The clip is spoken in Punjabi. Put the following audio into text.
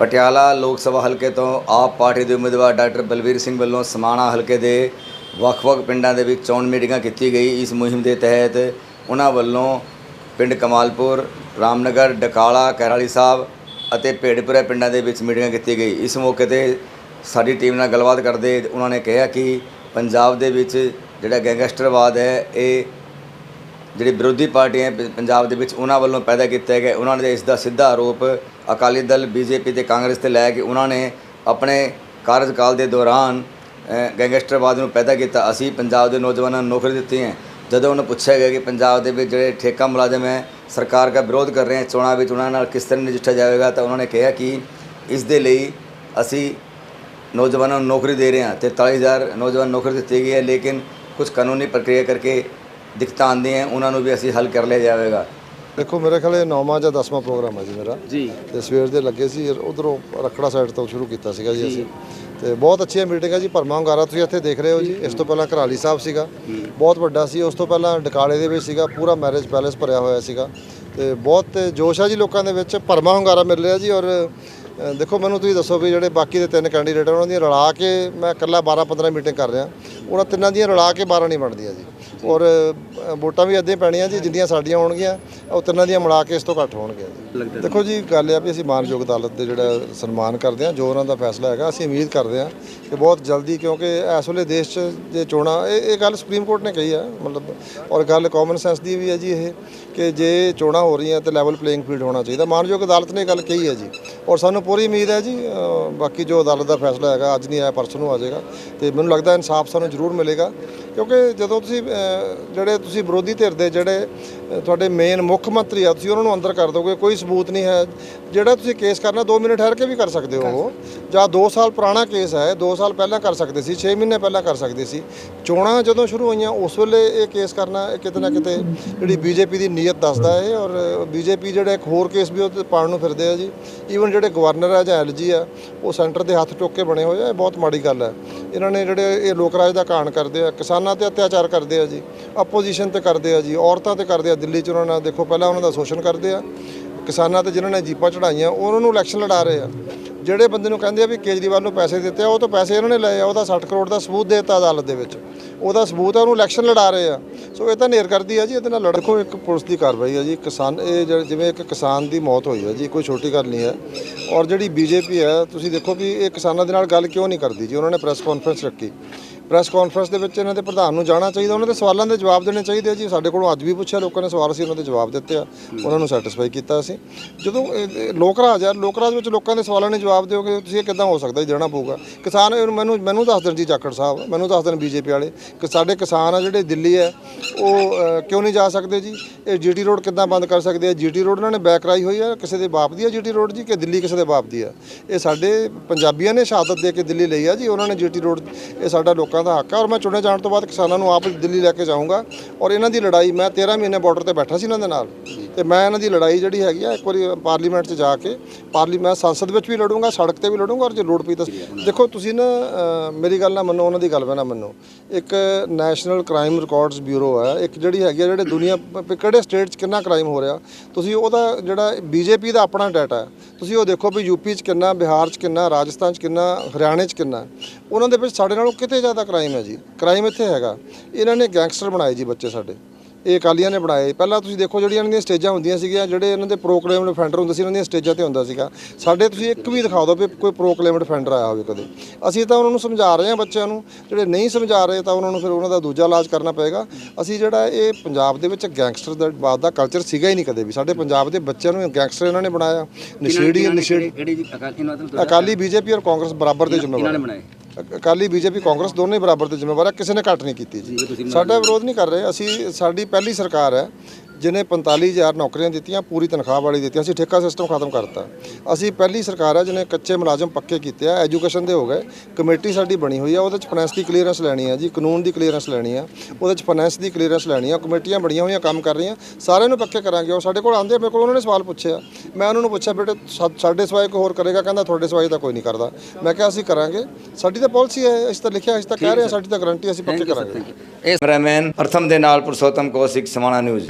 ਪਟਿਆਲਾ ਲੋਕ ਸਭਾ ਹਲਕੇ ਤੋਂ ਆਪ ਪਾਰਟੀ ਦੇ ਉਮੀਦਵਾਰ ਡਾਕਟਰ ਬਲਵੀਰ ਸਿੰਘ ਵੱਲੋਂ ਸਮਾਣਾ ਹਲਕੇ ਦੇ ਵੱਖ-ਵੱਖ ਪਿੰਡਾਂ ਦੇ ਵਿੱਚ ਚੋਣ ਮੀਟਿੰਗਾਂ ਕੀਤੀ ਗਈ। ਇਸ ਮੁਹਿੰਮ ਦੇ ਤਹਿਤ ਉਹਨਾਂ ਵੱਲੋਂ ਪਿੰਡ ਕਮਾਲਪੁਰ, ਰਾਮਨਗਰ, ਡਕਾਲਾ, ਕੈਰਾਲੀ ਸਾਹਿਬ ਅਤੇ ਭੇੜਪੁਰਾ ਪਿੰਡਾਂ ਦੇ ਵਿੱਚ ਮੀਟਿੰਗਾਂ ਕੀਤੀ ਗਈ। ਇਸ ਮੌਕੇ ਤੇ ਸਾਡੀ ਟੀਮ ਨਾਲ ਗੱਲਬਾਤ ਕਰਦੇ ਉਹਨਾਂ ਨੇ ਕਿਹਾ ਕਿ ਪੰਜਾਬ ਦੇ ਵਿੱਚ ਜਿਹੜਾ ਗੈਂਗਸਟਰਵਾਦ ਹੈ, ਇਹ ਜਿਹੜੀ ਵਿਰੋਧੀ ਪਾਰਟੀਆਂ ਪੰਜਾਬ ਦੇ ਵਿੱਚ ਉਹਨਾਂ ਵੱਲੋਂ ਪੈਦਾ ਕੀਤਾ ਗਿਆ। ਉਹਨਾਂ ਨੇ ਇਸ ਦਾ ਸਿੱਧਾ ਆਰੋਪ ਅਕਾਲੀ ਦਲ ਬੀਜੇਪੀ ਤੇ ਕਾਂਗਰਸ ਤੇ ਲੈ ਕੇ ਉਹਨਾਂ ਨੇ ਆਪਣੇ ਕਾਰਜਕਾਲ ਦੇ ਦੌਰਾਨ ਗੈਂਗਸਟਰਵਾਦ ਨੂੰ ਪੈਦਾ ਕੀਤਾ। ਅਸੀਂ ਪੰਜਾਬ ਦੇ ਨੌਜਵਾਨਾਂ ਨੂੰ ਨੌਕਰੀ ਦਿੱਤੀ ਹੈ। ਜਦੋਂ ਉਹਨੂੰ ਪੁੱਛਿਆ ਗਿਆ ਕਿ ਪੰਜਾਬ ਦੇ ਵਿੱਚ ਜਿਹੜੇ ਠੇਕਾ ਮੁਲਾਜ਼ਮ ਹੈ, ਸਰਕਾਰ ਦਾ ਵਿਰੋਧ ਕਰ ਰਹੇ ਹੈ, ਚੋਣਾਂ ਵਿੱਚ ਉਹਨਾਂ ਨਾਲ ਕਿਸ ਤਰ੍ਹਾਂ ਨਜਿੱਠਿਆ ਜਾਵੇਗਾ, ਤਾਂ ਉਹਨਾਂ ਨੇ ਕਿਹਾ ਕਿ ਇਸ ਦੇ ਲਈ ਅਸੀਂ ਨੌਜਵਾਨਾਂ ਨੂੰ ਨੌਕਰੀ ਦੇ ਰਹੇ ਹਾਂ। 43000 ਨੌਜਵਾਨ ਨੌਕਰੀ ਦਿੱਤੀ ਗਈ ਹੈ, ਲੇਕਿਨ ਕੁਝ ਕਾਨੂੰਨੀ ਪ੍ਰਕਿਰਿਆ ਕਰਕੇ ਦਿੱਕਤਾਂ ਆਉਂਦੀਆਂ ਉਹਨਾਂ ਨੂੰ ਵੀ ਅਸੀਂ ਹੱਲ ਕਰ ਲਿਆ ਜਾਵੇਗਾ। ਦੇਖੋ ਮੇਰੇ ਖਿਆਲੇ ਨੌਵਾਂ ਜਾਂ 10ਵਾਂ ਪ੍ਰੋਗਰਾਮ ਹੈ ਜੀ ਮੇਰਾ। ਜੀ। ਤੇ ਸਵੇਰ ਦੇ ਲੱਗੇ ਸੀ ਉਧਰੋਂ ਰਖੜਾ ਸਾਈਡ ਤੋਂ ਸ਼ੁਰੂ ਕੀਤਾ ਸੀਗਾ ਜੀ ਅਸੀਂ। ਤੇ ਬਹੁਤ ਅੱਛੀਆਂ ਮੀਟਿੰਗ ਹੈ ਜੀ ਭਰਮਾ ਹੁੰਗਾਰਾ ਤੁਸੀਂ ਇੱਥੇ ਦੇਖ ਰਹੇ ਹੋ ਜੀ। ਇਸ ਤੋਂ ਪਹਿਲਾਂ ਘਰਾਲੀ ਸਾਹਿਬ ਸੀਗਾ। ਬਹੁਤ ਵੱਡਾ ਸੀ ਉਸ ਤੋਂ ਪਹਿਲਾਂ ਡਕਾਲੇ ਦੇ ਵਿੱਚ ਸੀਗਾ ਪੂਰਾ ਮੈਰਿਜ ਪੈਲੇਸ ਭਰਿਆ ਹੋਇਆ ਸੀਗਾ। ਤੇ ਬਹੁਤ ਜੋਸ਼ ਆ ਜੀ ਲੋਕਾਂ ਦੇ ਵਿੱਚ। ਭਰਮਾ ਹੁੰਗਾਰਾ ਮਿਲ ਰਿਹਾ ਜੀ ਔਰ ਦੇਖੋ ਮੈਨੂੰ ਤੁਸੀਂ ਦੱਸੋ ਵੀ ਜਿਹੜੇ ਬਾਕੀ ਦੇ ਤਿੰਨ ਕੈਂਡੀਡੇਟ ਉਹਨਾਂ ਦੀਆਂ ਰਲਾ ਕੇ ਮੈਂ ਇਕੱਲਾ 12 15 ਮੀਟਿੰਗ ਕਰ ਰਿਹਾ। ਉਹਨਾਂ ਤਿੰਨਾਂ ਦੀਆਂ ਰਲਾ ਕੇ 12 ਨਹੀਂ ਬਣਦੀਆਂ ਜੀ। ਔਰ ਵੋਟਾਂ ਵੀ ਅੱਧੇ ਪੈਣੀਆਂ ਜੀ ਜਿੰਨੀਆਂ ਸਾਡੀਆਂ ਹੋਣਗੀਆਂ ਉਹ ਤਿੰਨਾਂ ਦੀਆਂ ਮਿਲਾ ਕੇ ਇਸ ਤੋਂ ਘੱਟ ਹੋਣਗੀਆਂ ਦੇਖੋ ਜੀ ਗੱਲ ਇਹ ਆ ਵੀ ਅਸੀਂ ਮਾਨਯੋਗ ਅਦਾਲਤ ਦੇ ਜਿਹੜਾ ਸਨਮਾਨ ਕਰਦੇ ਹਾਂ ਜੋ ਉਹਨਾਂ ਦਾ ਫੈਸਲਾ ਹੈਗਾ ਅਸੀਂ ਉਮੀਦ ਕਰਦੇ ਹਾਂ ਕਿ ਬਹੁਤ ਜਲਦੀ ਕਿਉਂਕਿ ਇਸ ਵੇਲੇ ਦੇਸ਼ 'ਚ ਜੇ ਚੋਣਾਂ ਇਹ ਇਹ ਗੱਲ ਸੁਪਰੀਮ ਕੋਰਟ ਨੇ ਕਹੀ ਹੈ ਮਤਲਬ ਔਰ ਗੱਲ ਕਾਮਨ ਸੈਂਸ ਦੀ ਵੀ ਹੈ ਜੀ ਇਹ ਕਿ ਜੇ ਚੋਣਾਂ ਹੋ ਰਹੀਆਂ ਤੇ ਲੈਵਲ ਪਲੇਇੰਗ ਫੀਲਡ ਹੋਣਾ ਚਾਹੀਦਾ। ਮਾਨਯੋਗ ਅਦਾਲਤ ਨੇ ਗੱਲ ਕਹੀ ਹੈ ਜੀ ਔਰ ਸਾਨੂੰ ਪੂਰੀ ਉਮੀਦ ਹੈ ਜੀ ਬਾਕੀ ਜੋ ਅਦਾਲਤ ਦਾ ਫੈਸਲਾ ਹੈਗਾ ਅੱਜ ਨਹੀਂ ਆਇਆ ਪਰਸੋਂ ਨੂੰ ਆ ਜਾਏਗਾ ਤੇ ਮੈਨੂੰ ਲੱਗਦਾ ਇਨਸਾਫ ਸਾਨੂੰ ਜ਼ਰੂਰ ਮਿਲੇਗਾ। ਕਿਉਂਕਿ ਜਦੋਂ ਤੁਸੀਂ ਜਿਹੜੇ ਤੁਸੀਂ ਵਿਰੋਧੀ ਧਿਰ ਦੇ ਜਿਹੜੇ ਤੁਹਾਡੇ ਮੇਨ ਮੁੱਖ ਮੰਤਰੀ ਆ ਤੁਸੀਂ ਉਹਨਾਂ ਨੂੰ ਅੰਦਰ ਕਰ ਦੋਗੇ ਕੋਈ ਸਬੂਤ ਨਹੀਂ ਹੈ। ਜਿਹੜਾ ਤੁਸੀਂ ਕੇਸ ਕਰਨਾ 2 ਮਹੀਨੇ ਠਹਿਰ ਕੇ ਵੀ ਕਰ ਸਕਦੇ ਹੋ ਜਾਂ 2 ਸਾਲ ਪੁਰਾਣਾ ਕੇਸ ਹੈ 2 ਸਾਲ ਪਹਿਲਾਂ ਕਰ ਸਕਦੇ ਸੀ 6 ਮਹੀਨੇ ਪਹਿਲਾਂ ਕਰ ਸਕਦੇ ਸੀ। ਚੋਣਾਂ ਜਦੋਂ ਸ਼ੁਰੂ ਹੋਈਆਂ ਉਸ ਵੇਲੇ ਇਹ ਕੇਸ ਕਰਨਾ ਇਹ ਕਿਤੇ ਨਾ ਕਿਤੇ ਜਿਹੜੀ ਬੀਜੇਪੀ ਦੀ ਨੀਅਤ ਦੱਸਦਾ ਹੈ ਔਰ ਬੀਜੇਪੀ ਜਿਹੜੇ ਇੱਕ ਹੋਰ ਕੇਸ ਵੀ ਉਹ ਪਾਉਣ ਨੂੰ ਫਿਰਦੇ ਆ ਜੀ। ਈਵਨ ਜਿਹੜੇ ਗਵਰਨਰ ਆ ਜਾਂ ਐਲਜੀ ਆ ਉਹ ਸੈਂਟਰ ਦੇ ਹੱਥ ਟੋਕ ਕੇ ਬਣੇ ਹੋਏ ਆ ਇਹ ਬਹੁਤ ਮਾੜੀ ਗੱਲ ਹੈ। ਇਹਨਾਂ ਨੇ ਜਿਹੜੇ ਇਹ ਲੋਕ ਰਾਜ ਦਾ ਕਾਣ ਕਰਦੇ ਆ, ਕਿਸਾਨਾਂ ਤੇ ਅਤਿਆਚਾਰ ਕਰਦੇ ਆ ਜੀ ਆਪੋਜੀਸ਼ਨ ਤੇ ਕਰਦੇ ਆ ਜੀ, ਔਰਤਾਂ ਤੇ ਕਰਦੇ ਆ, ਦਿੱਲੀ 'ਚ ਉਹਨਾਂ ਨਾਲ ਦੇਖੋ ਪਹਿਲਾਂ ਉਹਨਾਂ ਦਾ ਸ਼ੋਸ਼ਣ ਕਰਦੇ ਆ, ਕਿਸਾਨਾਂ ਤੇ ਜਿਨ੍ਹਾਂ ਨੇ ਜੀਪਾਂ ਚੜਾਈਆਂ ਉਹਨਾਂ ਨੂੰ ਇਲੈਕਸ਼ਨ ਲੜਾ ਰਹੇ ਆ। ਜਿਹੜੇ ਬੰਦੇ ਨੂੰ ਕਹਿੰਦੇ ਆ ਵੀ ਕੇਜਰੀਵਾਲ ਨੂੰ ਪੈਸੇ ਦਿੱਤੇ ਆ, ਉਹ ਤਾਂ ਪੈਸੇ ਇਹਨਾਂ ਨੇ ਲਏ ਆ, ਉਹਦਾ 60 ਕਰੋੜ ਦਾ ਸਬੂਤ ਦੇ ਦਿੱਤਾ ਅਦਾਲਤ ਦੇ ਵਿੱਚ। ਉਹਦਾ ਸਬੂਤ ਆ ਉਹਨੂੰ ਇਲੈਕਸ਼ਨ ਲੜਾ ਰਹੇ ਆ। ਸੋ ਇਹ ਤਾਂ ਨੇਰ ਕਰਦੀ ਆ ਜੀ, ਇਹਦੇ ਨਾਲ ਲੜਕੋ ਇੱਕ ਪੁਲਿਸ ਦੀ ਕਾਰਵਾਈ ਆ ਜੀ। ਕਿਸਾਨ, ਇਹ ਜਿਹੜੇ- ਜਿਵੇਂ ਇੱਕ ਕਿਸਾਨ ਦੀ ਮੌਤ ਹੋਈ ਹੈ ਜੀ, ਕੋਈ ਛੋਟੀ ਗੱਲ ਨਹੀਂ ਹੈ। ਔਰ ਜਿਹੜੀ ਬੀਜੇਪੀ ਹੈ, ਤੁਸੀਂ ਦੇਖੋ ਵੀ ਇਹ ਕਿਸਾਨਾਂ ਦੇ ਨਾਲ ਗੱਲ ਕਿਉਂ ਨਹੀਂ ਕਰਦੀ ਜੀ? ਉਹਨਾਂ ਨੇ ਪ੍ਰੈਸ ਕਾਨਫਰੰਸ ਰੱਖੀ। ਪ੍ਰੈਸ ਕਾਨਫਰੰਸ ਦੇ ਵਿੱਚ ਇਹਨਾਂ ਦੇ ਪ੍ਰਧਾਨ ਨੂੰ ਜਾਣਾ ਚਾਹੀਦਾ, ਉਹਨਾਂ ਦੇ ਸਵਾਲਾਂ ਦੇ ਜਵਾਬ ਦੇਣੇ ਚਾਹੀਦੇ ਆ ਜੀ। ਸਾਡੇ ਕੋਲੋਂ ਅੱਜ ਵੀ ਪੁੱਛਿਆ, ਲੋਕਾਂ ਨੇ ਸਵਾਲ ਸੀ ਉਹਨਾਂ ਦੇ ਜਵਾਬ ਦਿੱਤੇ ਆ। ਉਹਨਾਂ ਨੂੰ ਸੈਟੀਸਫਾਈ ਕੀਤਾ ਅਸੀਂ। ਜਦੋਂ ਲੋਕ ਰਾਜ ਆ ਲੋਕ ਰਾਜ ਵਿੱਚ ਲੋਕਾਂ ਦੇ ਸਵਾਲਾਂ ਦੇ ਜਵਾਬ ਦਿਓਗੇ, ਤੁਸੀਂ ਇਹ ਕਿੱਦਾਂ ਹੋ ਸਕਦਾ ਜੀ? ਦੇਣਾ ਪਊਗਾ। ਕਿਸਾਨ, ਮੈਨੂੰ ਮੈਨੂੰ ਦੱਸ ਦੇਣ ਜੀ, ਜਾਖੜ ਸਾਹਿਬ। ਮੈਨੂੰ ਦੱਸ ਦੇਣ ਬੀਜੇਪੀ ਵਾਲੇ। ਕਿ ਸਾਡੇ ਕਿਸਾਨ ਆ ਜਿਹੜੇ ਦਿੱਲੀ ਹੈ ਉਹ ਕਿਉਂ ਨਹੀਂ ਜਾ ਸਕਦੇ ਜੀ? ਇਹ ਜੀਟੀ ਰੋਡ ਕਿੱਦਾਂ ਬੰਦ ਕਰ ਸਕਦੇ ਆ? ਜੀਟੀ ਰੋਡ ਉਹਨਾਂ ਨੇ ਬੈਕ ਕਰਾਈ ਹੋਈ ਆ, ਕਿਸੇ ਦੇ ਬਾਪ ਦੀ ਆ ਜੀਟੀ ਰੋਡ ਜੀ ਕਿ ਦਿੱਲੀ ਕਿਸੇ ਦੇ ਬਾਪ ਦੀ ਆ? ਇਹ ਸਾਡੇ ਪੰਜਾਬੀਆਂ ਨੇ ਸ਼ਹਾਦਤ ਦੇ ਕੇ ਦਿੱਲੀ ਲਈ ਆ ਜੀ, ਉਹਨਾਂ ਨੇ ਜੀਟੀ ਰੋਡ ਇਹ ਸਾਡਾ ਲੋਕਾਂ ਦਾ ਹੱਕ ਆ। ਔਰ ਮੈਂ ਚੁਣੇ ਜਾਣ ਤੋਂ ਬਾਅਦ ਕਿਸਾਨਾਂ ਨੂੰ ਆਪ ਦਿੱਲੀ ਲੈ ਕੇ ਜਾਊਂਗਾ। ਔਰ ਇਹਨਾਂ ਦੀ ਲੜਾਈ, ਮੈਂ 13 ਮਹੀਨੇ ਬਾਰਡਰ ਤੇ ਬੈਠਾ ਸੀ ਇਹਨਾਂ ਦੇ ਨਾਲ। ਤੇ ਮੈਂ ਇਹਨਾਂ ਦੀ ਲੜਾਈ ਜਿਹੜੀ ਹੈਗੀ ਆ, ਇੱਕ ਵਾਰੀ ਪਾਰਲੀਮੈਂਟ 'ਚ ਜਾ ਕੇ ਪਾਰਲੀਮੈਂਟ ਸੰਸਦ ਵਿੱਚ ਵੀ ਲੜੂੰਗਾ, ਸੜਕ ਤੇ ਵੀ ਲੜੂੰਗਾ। ਔਰ ਜੇ ਲੋੜ ਪਈ ਤਾਂ, ਦੇਖੋ ਤੁਸੀਂ ਨਾ ਮੇਰੀ ਗੱਲ ਨਾ ਮੰਨੋ, ਉਹਨਾਂ ਦੀ ਗੱਲ ਮੈਂ ਨਾ ਮੰਨੋ। ਇੱਕ ਨੈਸ਼ਨਲ ਕ੍ਰਾਈਮ ਰਿਕਾਰਡਸ ਬਿਊਰੋ ਹੈ। ਇੱਕ ਜਿਹੜੀ ਹੈਗੀ ਆ, ਜਿਹੜੇ ਦੁਨੀਆ ਕਿਹੜੇ ਸਟੇਟ 'ਚ ਕਿੰਨਾ ਕ੍ਰਾਈਮ ਹੋ ਰਿਹਾ। ਤੁਸੀਂ ਉਹਦਾ ਜਿਹੜਾ ਬੀਜੇਪੀ ਦਾ ਆਪਣਾ ਡਾਟਾ ਤੁਸੀਂ ਉਹ ਦੇਖੋ ਵੀ ਯੂਪੀ 'ਚ ਕਿੰਨਾ, ਬਿਹਾਰ 'ਚ ਕਿੰਨਾ, ਰਾਜਸਥਾਨ 'ਚ ਕਿੰਨਾ, ਹਰਿਆਣੇ 'ਚ ਕਿੰਨਾ। ਉਹਨਾਂ ਦੇ ਵਿੱਚ ਸਾਡੇ ਨਾਲੋਂ ਕਿਤੇ ਜ਼ਿਆਦਾ ਕ੍ਰਾਈਮ ਹੈ ਜੀ। ਕ੍ਰਾਈਮ ਇੱਥੇ ਹੈਗਾ। ਇਹਨਾਂ ਨੇ ਗੈਂਗਸਟਰ ਬਣਾਏ ਜੀ ਬੱਚੇ ਸਾਡੇ। ਇਹ ਅਕਾਲੀਆਂ ਨੇ ਬਣਾਏ। ਪਹਿਲਾਂ ਤੁਸੀਂ ਦੇਖੋ ਜਿਹੜੀਆਂ ਇਹਨਾਂ ਦੀਆਂ ਸਟੇਜਾਂ ਹੁੰਦੀਆਂ ਸੀਗੀਆਂ ਜਿਹੜੇ ਇਹਨਾਂ ਦੇ ਪ੍ਰੋਕਲੇਮ ਡਿਫੈਂਡਰ ਹੁੰਦੇ ਸੀ ਇਹਨਾਂ ਦੀਆਂ ਸਟੇਜਾਂ ਤੇ ਹੁੰਦਾ ਸੀਗਾ। ਸਾਡੇ ਤੁਸੀਂ ਇੱਕ ਵੀ ਦਿਖਾ ਦਿਓ ਵੀ ਕੋਈ ਪ੍ਰੋਕਲੇਮ ਡਿਫੈਂਡਰ ਆਇਆ ਹੋਵੇ ਕਦੇ। ਅਸੀਂ ਤਾਂ ਉਹਨਾਂ ਨੂੰ ਸਮਝਾ ਰਹੇ ਹਾਂ ਬੱਚਿਆਂ ਨੂੰ ਜਿਹੜੇ ਨਹੀਂ ਸਮਝਾ ਰਹੇ ਤਾਂ ਉਹਨਾਂ ਨੂੰ ਫਿਰ ਉਹਨਾਂ ਦਾ ਦੂਜਾ ਇਲਾਜ ਕਰਨਾ ਪਏਗਾ। ਅਸੀਂ ਜਿਹੜਾ ਇਹ ਪੰਜਾਬ ਦੇ ਵਿੱਚ ਗੈਂਗਸਟਰ ਦਾ ਬਾਤ ਦਾ ਕਲਚਰ ਸੀਗਾ ਹੀ ਨਹੀਂ ਕਦੇ ਵੀ। ਸਾਡੇ ਪੰਜਾਬ ਦੇ ਬੱਚਿਆਂ ਨੂੰ ਗੈਂਗਸਟਰ ਇਹਨਾਂ ਨੇ ਬਣਾਇਆ। ਨਸ਼ੇੜੀ ਨਸ਼ੇੜੀ ਅਕਾਲੀ ਬੀਜੇਪੀ ਔਰ ਕਾਂਗਰਸ ਬਰਾਬਰ ਦੇ ਜ਼ਿੰਮੇਵਾਰ। ਅਕਾਲੀ ਬੀਜੇਪੀ ਕਾਂਗਰਸ ਦੋਨੇ ਹੀ ਬਰਾਬਰ ਦੇ ਜ਼ਿੰਮੇਵਾਰ ਆ ਕਿਸੇ ਨੇ ਘੱਟ ਨਹੀਂ ਕੀਤੀ ਜੀ। ਸਾਡਾ ਵਿਰੋਧ ਨਹੀਂ ਕਰ ਰਹੇ। ਅਸੀਂ ਸਾਡੀ ਪਹਿਲੀ ਸਰਕਾਰ ਹੈ ਜਿਹਨੇ 45000 ਨੌਕਰੀਆਂ ਦਿੱਤੀਆਂ ਪੂਰੀ ਤਨਖਾਹ ਵਾਲੀ ਦਿੱਤੀਆਂ ਅਸੀਂ ਠੇਕਾ ਸਿਸਟਮ ਖਤਮ ਕਰਤਾ। ਅਸੀਂ ਪਹਿਲੀ ਸਰਕਾਰ ਹੈ ਜਿਹਨੇ ਕੱਚੇ ਮੁਲਾਜ਼ਮ ਪੱਕੇ ਕੀਤੇ ਆ ਐਜੂਕੇਸ਼ਨ ਦੇ ਹੋ ਗਏ। ਕਮੇਟੀ ਸਾਡੀ ਬਣੀ ਹੋਈ ਆ ਉਹਦੇ ਚ ਫਾਈਨੈਂਸ ਦੀ ਕਲੀਅਰੈਂਸ ਲੈਣੀ ਆ ਜੀ ਕਾਨੂੰਨ ਦੀ ਕਲੀਅਰੈਂਸ ਲੈਣੀ ਆ ਉਹਦੇ ਚ ਫਾਈਨੈਂਸ ਦੀ ਕਲੀਅਰੈਂਸ ਲੈਣੀ ਆ ਕਮੇਟੀਆਂ ਬਣੀਆਂ ਹੋਈਆਂ ਕੰਮ ਕਰ ਰਹੀਆਂ ਸਾਰਿਆਂ ਨੂੰ ਪੱਕੇ ਕਰਾਂਗੇ। ਉਹ ਸਾਡੇ ਕੋਲ ਆਉਂਦੇ ਆ, ਮੇਰੇ ਕੋਲ ਉਹਨਾਂ ਨੇ ਸਵਾਲ ਪੁੱਛਿਆ। ਮੈਂ ਉਹਨਾਂ ਨੂੰ ਪੁੱਛਿਆ ਬੇਟੇ ਸਾਡੇ ਸਵਾਏ ਕੋਈ ਹੋਰ ਕਰੇਗਾ? ਕਹਿੰਦਾ ਤੁਹਾਡੇ ਸਵਾਏ ਤਾਂ ਕੋਈ ਨਹੀਂ ਕਰਦਾ। ਮੈਂ ਕਿਹਾ ਅਸੀਂ ਕਰਾਂਗੇ। ਸਾਡੀ ਤਾਂ ਪਾਲਿਸੀ ਹੈ ਅਸੀਂ ਤਾਂ ਲਿਖਿਆ ਅਸੀਂ ਤਾਂ ਕਹਿ ਰਹੇ ਸਾਡੀ ਤਾਂ ਗਾਰੰਟੀ ਅਸੀਂ ਪੱਕੇ ਕਰਾਂਗੇ। ਇਹ ਕੈਮਰਾਮੈਨ ਪ੍ਰਥਮ ਦੇ ਨਾਲ ਪੁਰਸ਼ੋਤਮ ਕੌਸ਼ਿਕ ਸਮਾਣਾ ਨਿਊਜ਼।